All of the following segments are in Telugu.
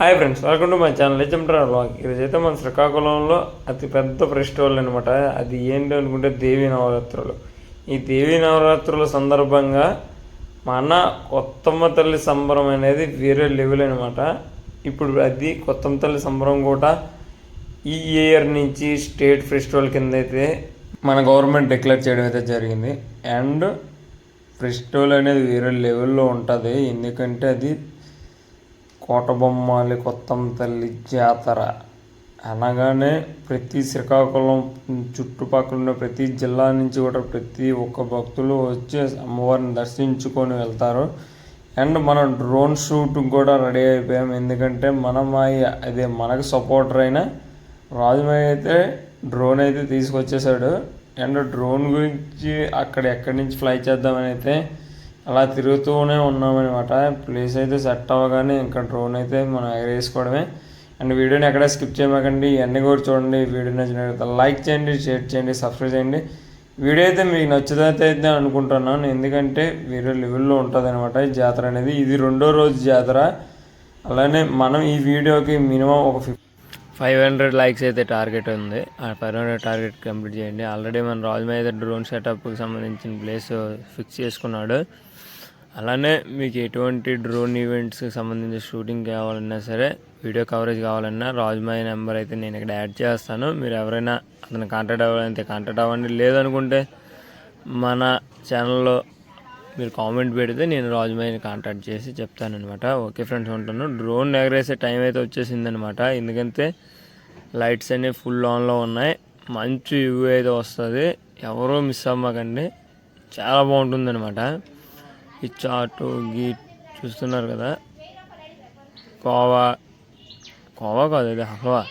Hi friends welcome to my channel హెచ్ఎంట్రా blog అయితే మన శ్రీకాకుళంలో అతి పెద్ద ఫెస్టివల్ అనమాట అది ఏంటి అనుకుంటే దేవీ నవరాత్రులు. ఈ దేవీ నవరాత్రుల సందర్భంగా మన కొత్తమ్మ తల్లి సంబరం అనేది వేరే లెవెల్ అనమాట ఇప్పుడు అది కొత్తమ్మ తల్లి సంబరం కూడా ఈ ఇయర్ నుంచి స్టేట్ ఫెస్టివల్ కింద అయితే మన గవర్నమెంట్ డిక్లేర్ చేయడం అయితే జరిగింది. అండ్ ఫెస్టివల్ అనేది వేరే లెవెల్లో ఉంటుంది. ఎందుకంటే అది కోటబొమ్మాలి కొత్తమ్మ తల్లి జాతర. అనగానే ప్రతి శ్రీకాకుళం చుట్టుపక్కల ఉన్న ప్రతి జిల్లా నుంచి కూడా ప్రతి ఒక్క భక్తులు వచ్చి అమ్మవారిని దర్శించుకొని వెళ్తారు. అండ్ మనం డ్రోన్ షూట్ కూడా రెడీ అయిపోయాం. ఎందుకంటే మనం ఆ- అదే మనకు సపోర్టర్ అయిన రాజమయ్య అయితే డ్రోన్ అయితే తీసుకొచ్చేసాడు. అండ్ డ్రోన్ గురించి అక్కడ ఎక్కడి నుంచి ఫ్లై చేద్దామని అయితే అలా తిరుగుతూనే ఉన్నామన్నమాట. ప్లేస్ అయితే సెట్ అవ్వగానే ఇంకా డ్రోన్ అయితే మనం ఎగరేసుకోవడమే. అండ్ వీడియోని ఎక్కడ స్కిప్ చేయమాకండి. ఇవన్నీ కూడా చూడండి. వీడియో నచ్చినట్లయితే లైక్ చేయండి షేర్ చేయండి సబ్స్క్రైబ్ చేయండి. వీడియో అయితే మీకు నచ్చుదైతే అయితే అనుకుంటున్నాను. ఎందుకంటే వేరే లెవెల్లో ఉంటుంది అనమాట ఈ జాతర అనేది. ఇది రెండో రోజు జాతర. అలానే మనం ఈ వీడియోకి మినిమం ఒక ఫిఫ్ ఫైవ్ హండ్రెడ్ లైక్స్ అయితే టార్గెట్ ఉంది. ఆ ఫైవ్ హండ్రెడ్ టార్గెట్ కంప్లీట్ చేయండి. ఆల్రెడీ మన రాజు మీద డ్రోన్ సెటప్కి సంబంధించిన ప్లేస్ ఫిక్స్ చేసుకున్నాడు. అలానే మీకు ఎటువంటి డ్రోన్ ఈవెంట్స్కి సంబంధించిన షూటింగ్ కావాలన్నా సరే వీడియో కవరేజ్ కావాలన్నా రాజుమాయి నెంబర్ అయితే నేను ఇక్కడ యాడ్ చేస్తాను. మీరు ఎవరైనా అతను కాంటాక్ట్ అవ్వాలంటే కాంటాక్ట్ అవ్వండి. లేదనుకుంటే మన ఛానల్లో మీరు కామెంట్ పెడితే నేను రాజుమాయిని కాంటాక్ట్ చేసి చెప్తానమాట ఓకే ఫ్రెండ్స్ ఉంటాను. డ్రోన్ ఎగరేసే టైం అయితే వచ్చేసింది అనమాట ఎందుకంటే లైట్స్ అనేవి ఫుల్ ఆన్లో ఉన్నాయి. మంచి వ్యూ అయితే వస్తుంది. ఎవరూ మిస్ అవ్వకండి. చాలా బాగుంటుంది అనమాట ఈ చాటు గీ చూస్తున్నారు కదా. కోవా. కోవా కాదు ఇది హల్వా.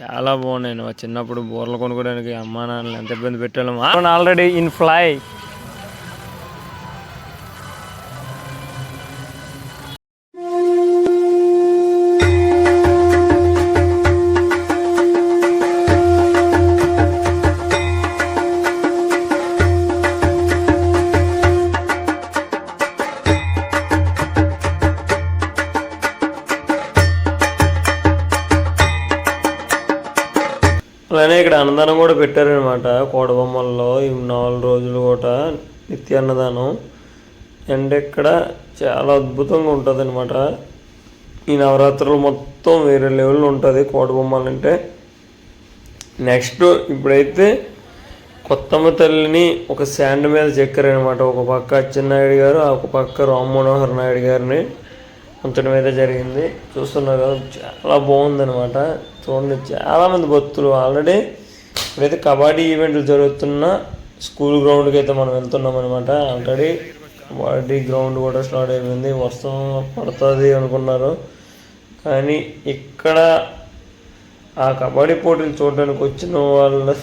చాలా బాగున్నాయి చిన్నప్పుడు బోర్లు కొనుక్కోవడానికి అమ్మా నాన్నలు ఎంత ఇబ్బంది పెట్టాము ఆల్రెడీ ఇన్ ఫ్లై కూడా పెట్టారనమాట కోటబొమ్మల్లో ఈ నాలుగు రోజులు కూడా నిత్య అన్నదానం. అండ్ ఇక్కడ చాలా అద్భుతంగా ఉంటుంది అనమాట ఈ నవరాత్రులు మొత్తం వేరే లెవెల్లో ఉంటుంది కోటబొమ్మలు అంటే. నెక్స్ట్ ఇప్పుడైతే కొత్తమ్మ తల్లిని ఒక శాండ్ మీద చెక్కారనమాట. ఒక పక్క అచ్చెన్నాయుడు గారు ఒక పక్క రామ్ మనోహర్ నాయుడు గారిని. ఉంచడం అయితే జరిగింది. చూస్తున్నారు కదా చాలా బాగుందనమాట. చూడండి చాలామంది భక్తులు. ఆల్రెడీ ఇప్పుడైతే కబడ్డీ ఈవెంట్లు జరుగుతున్న స్కూల్ గ్రౌండ్కి అయితే మనం వెళ్తున్నాం అనమాట ఆల్రెడీ కబడ్డీ గ్రౌండ్ కూడా స్టార్ట్ అయిపోయింది. వర్షం పడుతుంది అనుకున్నారు. కానీ ఇక్కడ ఆ కబడ్డీ పోటీలు చూడడానికి వచ్చిన వాళ్ళ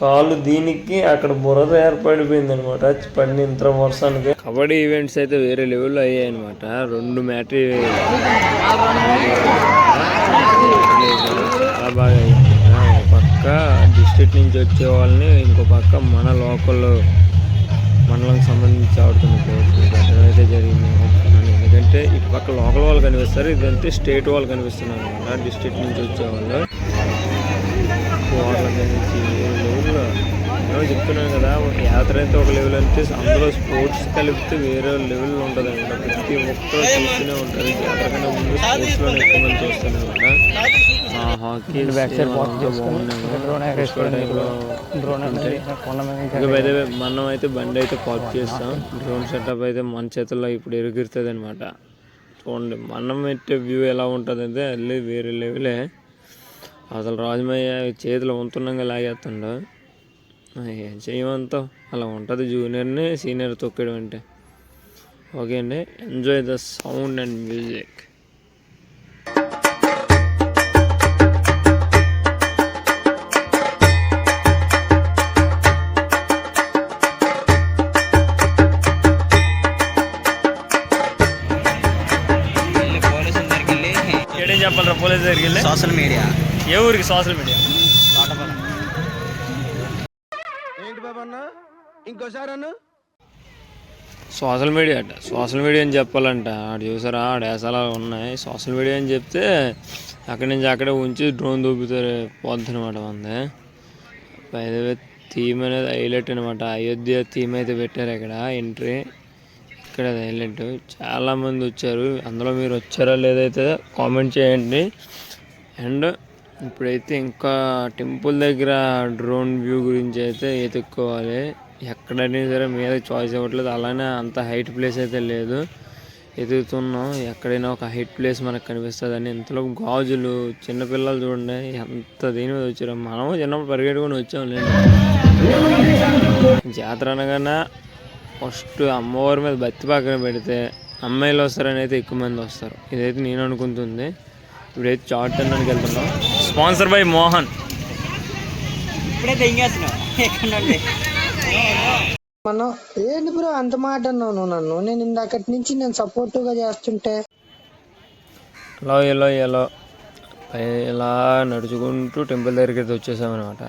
కాలు దీనికి అక్కడ బురద ఏర్పడిపోయింది అనమాట పడిన ఇంత వర్షానికి. కబడ్డీ ఈవెంట్స్ అయితే వేరే లెవెల్లో అయ్యాయి అనమాట రెండు మ్యాచ్ చాలా బాగా పక్క డిస్ట్రిక్ట్ నుంచి వచ్చే వాళ్ళని ఇంకో పక్క మన లోకల్ మండలానికి సంబంధించి ఆడుతున్న ప్లేయర్స్ అయితే జరిగింది ఎందుకంటే ఇటు పక్క లోకల్ వాళ్ళు కనిపిస్తారు ఇదంటే స్టేట్ వాళ్ళు కనిపిస్తున్నారు. అనమాట డిస్ట్రిక్ట్ నుంచి వచ్చేవాళ్ళు వాళ్ళ. నుంచి లెవెల్లో నేను చెప్తున్నాను కదా ఒక యాత్ర అయితే ఒక లెవెల్ అంటే అందులో స్పోర్ట్స్ కలిపితే వేరే లెవెల్ ఉంటుంది అనమాట. ప్రతి ఒక్కరు చూస్తూనే ఉంటుంది. యాత్ర కన్నా ముందు స్పోర్ట్స్లో ఎక్కువ మంది మనం అయితే బండి అయితే పార్క్ చేస్తాం. డ్రోన్ సెటప్ అయితే మన చేతుల్లో ఇప్పుడు ఎరుగుతుంది అనమాట చూడండి మనం పెట్టే వ్యూ ఎలా ఉంటుంది అంటే వెళ్ళి వేరే లెవెలే అసలు రాజమయ్య చేతిలో ఉంటున్నాగా లాగేస్తుండ. ఏం చేయమంతా అలా ఉంటుంది జూనియర్ని సీనియర్ తొక్కడం అంటే. ఓకే అండి enjoy the sound and music చెప్పాలరా పోలీస్ దగ్గరికి వెళ్ళి? Social media. ఏ ఊరికి సోషల్ మీడియా? తోటపల్లి. ఏంటి బాబు అన్న? ఇంకోసారి అన్న? సోషల్ మీడియా అట. సోషల్ మీడియా అని చెప్పాలంట. ఆడు చూసారా ఆడ వేసాలు ఉన్నాయి. సోషల్ మీడియా అని చెప్తే అక్కడి నుంచి అక్కడే ఉంచి డ్రోన్ దూపుతారు పోద్ది అనమాట మంది థీమ్ అనేది హైలైట్ అనమాట. అయోధ్య థీమ్ అయితే పెట్టారు ఇక్కడ ఎంట్రీ ఇక్కడ హైలైట్ చాలా మంది వచ్చారు. అందులో మీరు వచ్చారా లేదైతే కామెంట్ చేయండి. అండ్ ఇప్పుడైతే ఇంకా టెంపుల్ దగ్గర డ్రోన్ వ్యూ గురించి అయితే ఎత్తుక్కోవాలి ఎక్కడైనా సరే మీద చాయిస్ ఇవ్వట్లేదు అలానే అంత హైట్ ప్లేస్ అయితే లేదు. ఎదుగుతున్నాం. ఎక్కడైనా ఒక హైట్ ప్లేస్ మనకు కనిపిస్తుంది అని ఇంతలో గాజులు చిన్నపిల్లలు చూడండి. ఎంత దీని మీద వచ్చారో. మనము చిన్నప్పుడు పరిగెట్టుకొని వచ్చాం లేదు జాతర అనగానే ఫస్ట్ అమ్మవారి మీద బత్తి పక్కన పెడితే అమ్మాయిలు వస్తారని అయితే ఎక్కువ మంది వస్తారు. ఇదైతే నేను అనుకుంటుంది. ఇప్పుడైతే చాట్ తినడానికి వెళ్తున్నాం. Sponsor by Mohan. మనం ఏంటి బ్రో అంత మాట అన్నావు నువ్వు నన్ను? నేను ఇందాకటి నుంచి నేను సపోర్టివ్గా చేస్తుంటే. ఎలా ఎలా ఎలా ఇలా నడుచుకుంటూ టెంపుల్ దగ్గరికి అయితే వచ్చేసామన్నమాట.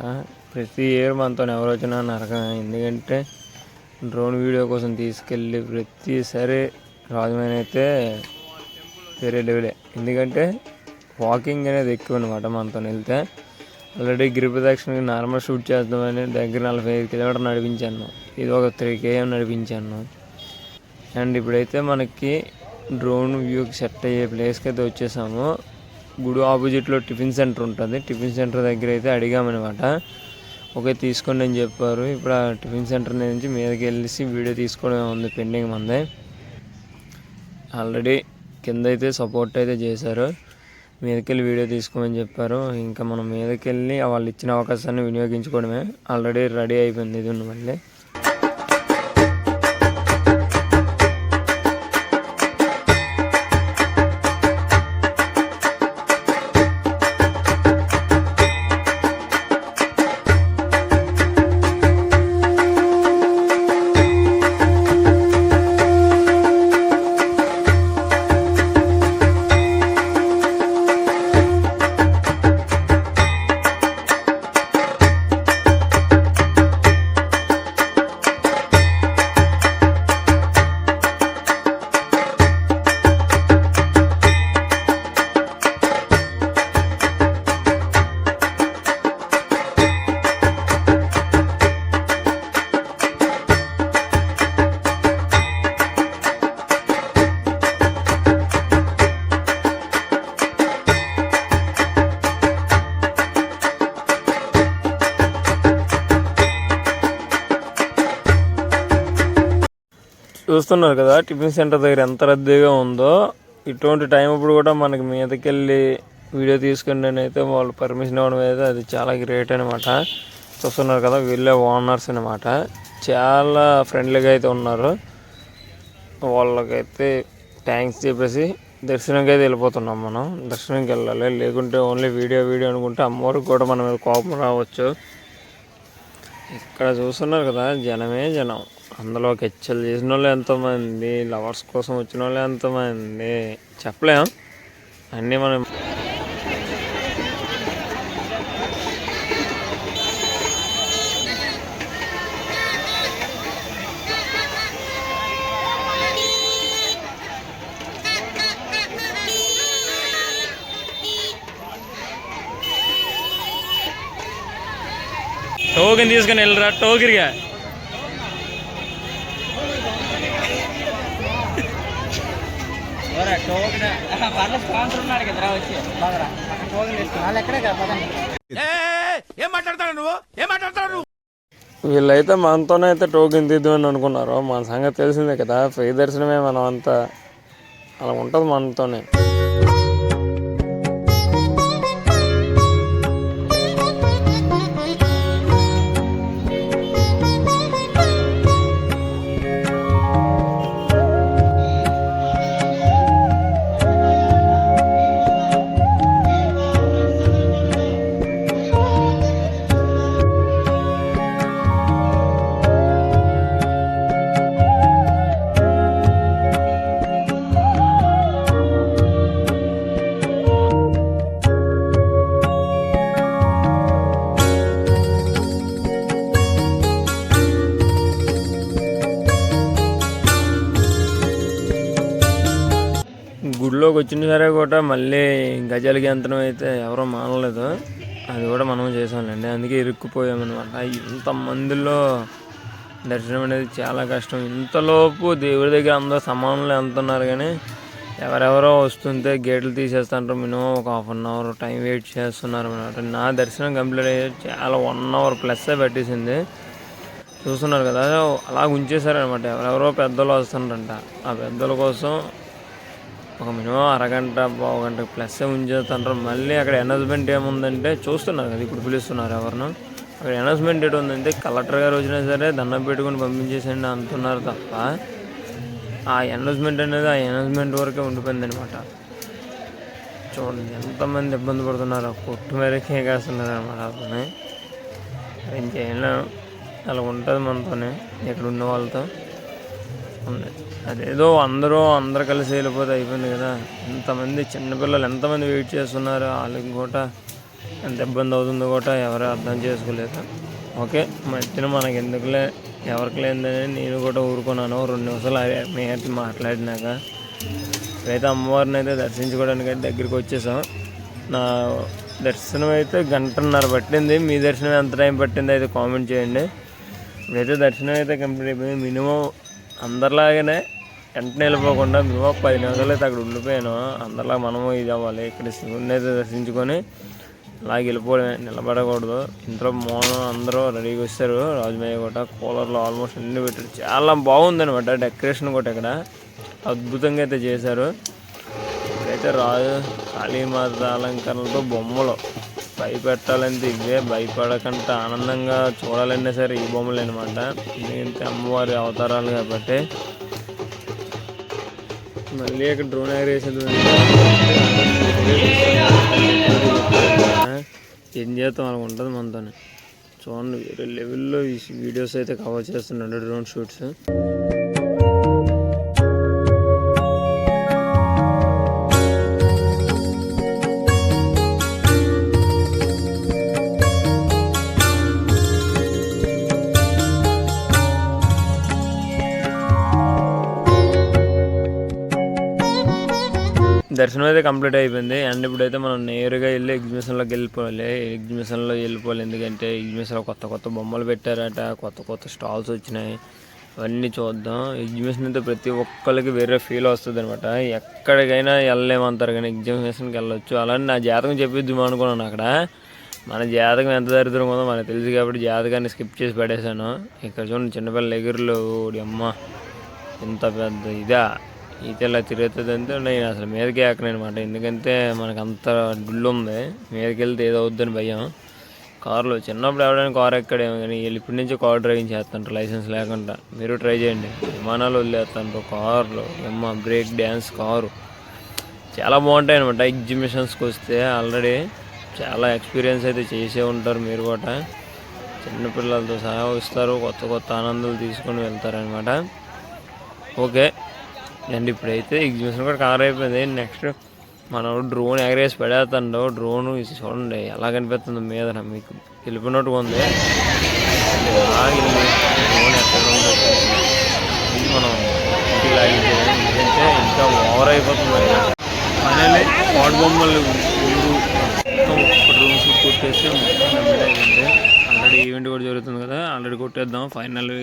ప్రతి ఇయర్ మనతో ఎవరు వచ్చినా నరకం. ఎందుకంటే డ్రోన్ వీడియో కోసం తీసుకెళ్ళి ప్రతిసారి రాజమైన అయితే వేరే లెవెలే. ఎందుకంటే వాకింగ్ అనేది ఎక్కువ అనమాట మనతో వెళ్తే. ఆల్రెడీ గిరిప్రదక్షిణకి నార్మల్ షూట్ చేద్దామని దగ్గర నలభై ఐదు కిలోమీటర్ నడిపించాను. ఇది ఒక త్రీ కేఎం నడిపించాను. అండ్ ఇప్పుడైతే మనకి డ్రోన్ వ్యూకి సెట్ అయ్యే ప్లేస్కి అయితే వచ్చేసాము. గుడి ఆపోజిట్లో టిఫిన్ సెంటర్ ఉంటుంది. టిఫిన్ సెంటర్ దగ్గర అయితే అడిగామన్నమాట. ఓకే తీసుకోండి అని చెప్పారు. ఇప్పుడు ఆ టిఫిన్ సెంటర్ నుంచి మీదకి వెళ్ళేసి వీడియో తీసుకోవడం ఉంది పెండింగ్ మంది. ఆల్రెడీ కింద అయితే సపోర్ట్ అయితే చేశారు. మీదకి వెళ్ళి వీడియో తీసుకోమని చెప్పారు. ఇంకా మనం మీదకి వెళ్ళి వాళ్ళు ఇచ్చిన అవకాశాన్ని వినియోగించుకోవడమే. ఆల్రెడీ రెడీ అయిపోయింది ఇది మళ్ళీ. చూస్తున్నారు కదా టిఫిన్ సెంటర్ దగ్గర ఎంత రద్దీగా ఉందో ఇటువంటి టైం అప్పుడు కూడా మనకి మీదకి వెళ్ళి వీడియో తీసుకుంటే అయితే వాళ్ళు పర్మిషన్ ఇవ్వడం అయితే అది చాలా గ్రేట్ అనమాట చూస్తున్నారు కదా వీళ్ళే ఓనర్స్ అనమాట చాలా ఫ్రెండ్లీగా అయితే ఉన్నారు. వాళ్ళకైతే థ్యాంక్స్ చెప్పేసి దర్శనంకి అయితే వెళ్ళిపోతున్నాం మనం. దర్శనంకి వెళ్ళాలి లేకుంటే ఓన్లీ వీడియో వీడియో అనుకుంటే అమ్మవారికి కూడా మన మీద కోపం రావచ్చు. ఇక్కడ చూస్తున్నారు కదా జనమే జనం. అందులో హెచ్చలు చేసిన వాళ్ళు ఎంతోమంది లవర్స్ కోసం వచ్చిన వాళ్ళు ఎంతోమంది. చెప్పలేం. అన్నీ మనం టోకెన్ తీసుకుని వెళ్ళరా? టోకిరిగా ఎవరా టోకెన్ పర్ల స్పాన్సర్ ఉన్నాడు కదరా వచ్చి బాగరా అక్కడ టోకెన్ వీళ్ళైతే మనతోనే అయితే టోకెన్ తీద్దామని అనుకున్నారు. మన సంగతి తెలిసిందే కదా ఫ్రీ దర్శనమే మనం అంతా అలా ఉంటుంది మనతోనే. కూడా మళ్ళీ గజాల గెంతనం అయితే ఎవరో మానలేదు. అది కూడా మనం చేసాంలేండి అందుకే ఇరుక్కుపోయామన్నమాట. ఇంతమందిలో దర్శనం అనేది చాలా కష్టం. ఇంతలోపు దేవుడి దగ్గర అందరూ సమానంలో వెళ్తున్నారు కానీ ఎవరెవరో వస్తుంటే గేట్లు తీసేస్తుంటారు. మినిమం ఒక half an hour time wait చేస్తున్నారు అనమాట నా దర్శనం కంప్లీట్ అయ్యే చాలా వన్ అవర్ ప్లస్ పెట్టేసింది. చూస్తున్నారు కదా అలా ఉంచేశారనమాట ఎవరెవరో పెద్దలు వస్తుంటారంట ఆ పెద్దల కోసం ఒక మినిమం అరగంట పావు గంట ప్లస్ ఉంచేస్తుంటారు మళ్ళీ అక్కడ అనౌన్స్మెంట్ ఏముందంటే చూస్తున్నారు కదా ఇప్పుడు పిలుస్తున్నారు ఎవరినో. అక్కడ అనౌన్స్మెంట్ ఏంటి ఉందంటే కలెక్టర్ గారు వచ్చినా సరే దండం పెట్టుకుని పంపించేసండి అంటున్నారు తప్ప ఆ అనౌన్స్మెంట్ అనేది ఆ అనౌన్స్మెంట్ వరకే ఉండిపోయింది అనమాట చూడండి ఎంతమంది ఇబ్బంది పడుతున్నారు కొట్టు మేరకే కాస్తున్నారు అనమాట అతను చేయలేం అలా ఉంటుంది మనతోనే ఇక్కడ ఉన్న వాళ్ళతో. ఉంది. అదేదో అందరూ అందరు కలిసి వెళ్ళిపోతే అయిపోయింది కదా. ఇంతమంది చిన్నపిల్లలు ఎంతమంది వెయిట్ చేస్తున్నారు? వాళ్ళకి కూడా ఎంత ఇబ్బంది అవుతుందో కూడా ఎవరు అర్థం చేసుకోలేదు. ఓకే మధ్యన మనకి ఎందుకులే ఎవరికి లేదని నేను కూడా ఊరుకున్నాను. రెండు నిమిషాలు అదే మీ అయితే మాట్లాడినాక. ఇప్పుడైతే అమ్మవారిని అయితే దర్శించుకోవడానికి అయితే దగ్గరికి వచ్చేసాం. నా దర్శనం అయితే గంటన్నర పట్టింది. మీ దర్శనం ఎంత టైం పట్టింది అయితే కామెంట్ చేయండి. ఇప్పుడైతే దర్శనం అయితే కంప్లీట్ అయిపోయింది. మినిమం అందరిలాగానే వెంటనే వెళ్ళిపోకుండా మేము ఒక పది నిమిషాలు అయితే అక్కడ ఉండిపోయాను. అందరిలా మనము ఇది అవ్వాలి. ఇక్కడ శివుడిని అయితే దర్శించుకొని అలాగే వెళ్ళిపోవడమే. నిలబడకూడదు. ఇంట్లో మోనం అందరూ రెడీగా వచ్చారు. రాజమయ్య కూడా కూలర్లో ఆల్మోస్ట్ అన్ని పెట్టారు. చాలా బాగుందనమాట డెకరేషన్ కూడా ఇక్కడ. అద్భుతంగా అయితే చేశారు. ఇక్కడైతే రాజు కాళీమాత అలంకరణలతో బొమ్మలు. భయపెట్టాలంటే ఇవే భయపడకుండా ఆనందంగా చూడాలన్నా సరే ఈ బొమ్మలు అనమాట. ఎందుకంటే అమ్మవారి అవతారాలు కాబట్టి. మళ్ళీ ఇక్కడ డ్రోన్ ఎగరేసేది ఏం చేస్తాం అలా ఉంటుంది మనతో చూడండి వేరే లెవెల్లో ఈ వీడియోస్ అయితే కవర్ చేస్తున్నాడు డ్రోన్ షూట్స్. దర్శనం అయితే కంప్లీట్ అయిపోయింది. అండ్ ఇప్పుడైతే మనం నేరుగా వెళ్ళి ఎగ్జిబిషన్లోకి వెళ్ళిపోవాలి. ఎగ్జిబిషన్లో వెళ్ళిపోవాలి. ఎందుకంటే ఎగ్జిబిషన్లో కొత్త కొత్త బొమ్మలు పెట్టారట. కొత్త కొత్త స్టాల్స్ వచ్చినాయి. అవన్నీ చూద్దాం. ఎగ్జిబిషన్ అయితే ప్రతి ఒక్కరికి వేరే ఫీల్ వస్తుంది అనమాట ఎక్కడికైనా వెళ్ళలేమంటారు కానీ ఎగ్జిబిషన్కి వెళ్ళొచ్చు. అలానే నా జాతకం చెప్పిద్దాం అనుకున్నాను అక్కడ. మన జాతకం ఎంత దరిద్రం ఉందో మనకు తెలుసు కాబట్టి జాతకాన్ని స్కిప్ చేసి పడేశాను. ఇక్కడ చూడండి చిన్నపిల్లల ఎగురులు. అమ్మ. ఇంత పెద్ద ఇదా. ఈత ఇలా తిరుగుతుందంటే నేను అసలు మీదకి ఎక్కను అనమాట ఎందుకంటే మనకు అంత గుళ్ళు ఉంది. మీదకి వెళ్తే ఏదో అవుద్దని భయం. కారులో చిన్నప్పుడు ఎవడైనా కార్ ఎక్కడేమో కానీ వీళ్ళు ఇప్పటి నుంచి కార్ డ్రైవింగ్ చేస్తుంటారు. లైసెన్స్ లేకుండా. మీరు ట్రై చేయండి. విమానాలు వదిలేస్తుంటారు కార్లు. ఎమ్మ బ్రేక్ డ్యాన్స్ కారు. చాలా బాగుంటాయి అనమాట ఎగ్జిబిషన్స్కి వస్తే ఆల్రెడీ చాలా ఎక్స్పీరియన్స్ అయితే చేసే ఉంటారు మీరు కూడా. చిన్నపిల్లలతో సహా వస్తారు. కొత్త కొత్త ఆనందాలు తీసుకొని వెళ్తారనమాట ఓకే. అండ్ ఇప్పుడైతే ఎగ్జిబిషన్ కూడా కవర్ అయిపోయింది. నెక్స్ట్ మనం డ్రోన్ ఎగరేసి పడేస్తాడు. డ్రోన్ చూడండి ఎలా కనిపిస్తుంది మీద మీకు వెళ్ళిపోయినట్టుగా ఉంది. డ్రోన్ ఎక్కడ ఇది మనం ఇంటికి ఎందుకంటే ఇంకా ఓవర్ అయిపోతుంది ఫైనల్లీ వాడు బొమ్మలు ఊరు మొత్తం కొట్టేసి మొత్తం ఆల్రెడీ ఈవెంట్ కూడా జరుగుతుంది కదా ఆల్రెడీ కొట్టేద్దాం ఫైనల్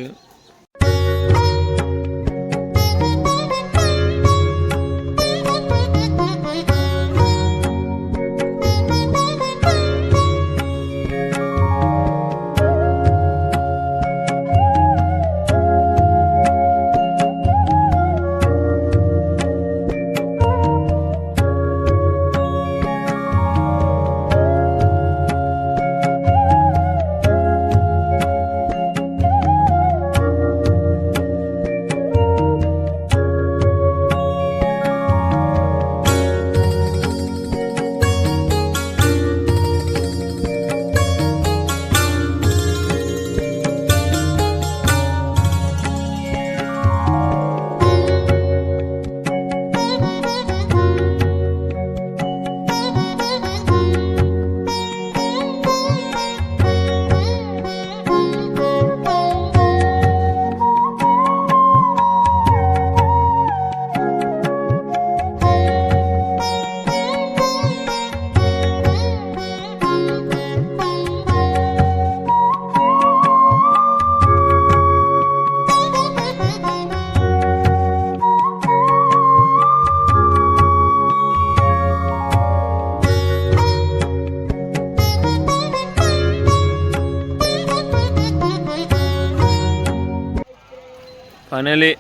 ఫైనలీ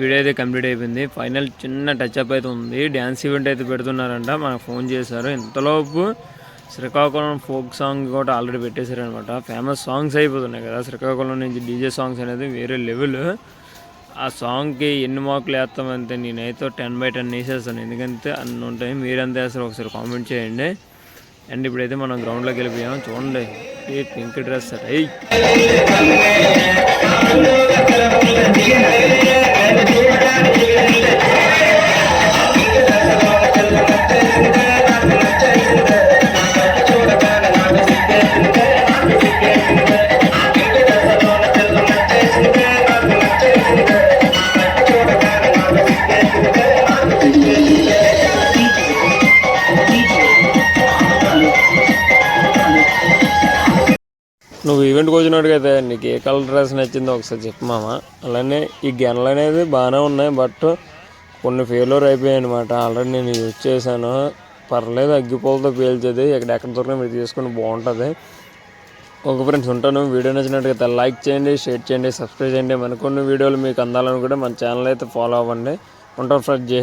వీడియో అయితే కంప్లీట్ అయిపోయింది. ఫైనల్ చిన్న టచ్ అప్ అయితే ఉంది. డ్యాన్స్ ఈవెంట్ అయితే పెడుతున్నారంట. మనకు ఫోన్ చేశారు. ఇంతలోపు శ్రీకాకుళం ఫోక్ సాంగ్ కూడా ఆల్రెడీ పెట్టేశారు అనమాట ఫేమస్ సాంగ్స్ అయిపోతున్నాయి కదా. శ్రీకాకుళం నుంచి డీజే సాంగ్స్ అనేది వేరే లెవెల్ ఆ సాంగ్కి ఎన్ని మార్కులు వేస్తామంటే నేనైతే టెన్ బై టెన్ వేసేస్తాను. ఎందుకంటే అన్ని ఉంటాయి. మీరెంత వేస్తారు ఒకసారి కామెంట్ చేయండి. అండ్ ఇప్పుడైతే మనం గ్రౌండ్లోకి వెళ్ళిపోయాం. చూడండి. ఈ పింక్ డ్రెస్ అయ్యి கருப்புள்ள திகழ்ந்த கருப்புள்ள திகழ்ந்த నువ్వు ఈవెంట్కి వచ్చినట్టుగా అయితే నీకు ఏ కలర్ డ్రెస్ నచ్చిందో ఒకసారి చెప్పు మామ. అలానే ఈ గెనలు అనేది బాగానే ఉన్నాయి బట్ కొన్ని ఫెయిల్యూర్ అయిపోయాయి అనమాట ఆల్రెడీ నేను యూజ్ చేశాను. పర్లేదు అగ్గిపోలతో పేల్చేది. ఇక్కడ ఎక్కడ దొరికినా మీరు తీసుకుని బాగుంటుంది. ఒక ఫ్రెండ్స్ ఉంటాను వీడియో నచ్చినట్టుగా లైక్ చేయండి షేర్ చేయండి సబ్స్క్రైబ్ చేయండి. మరికొన్ని వీడియోలు మీకు అందాలని కూడా మన ఛానల్ అయితే ఫాలో అవ్వండి. ఉంటాను ఫ్రెండ్స్ జై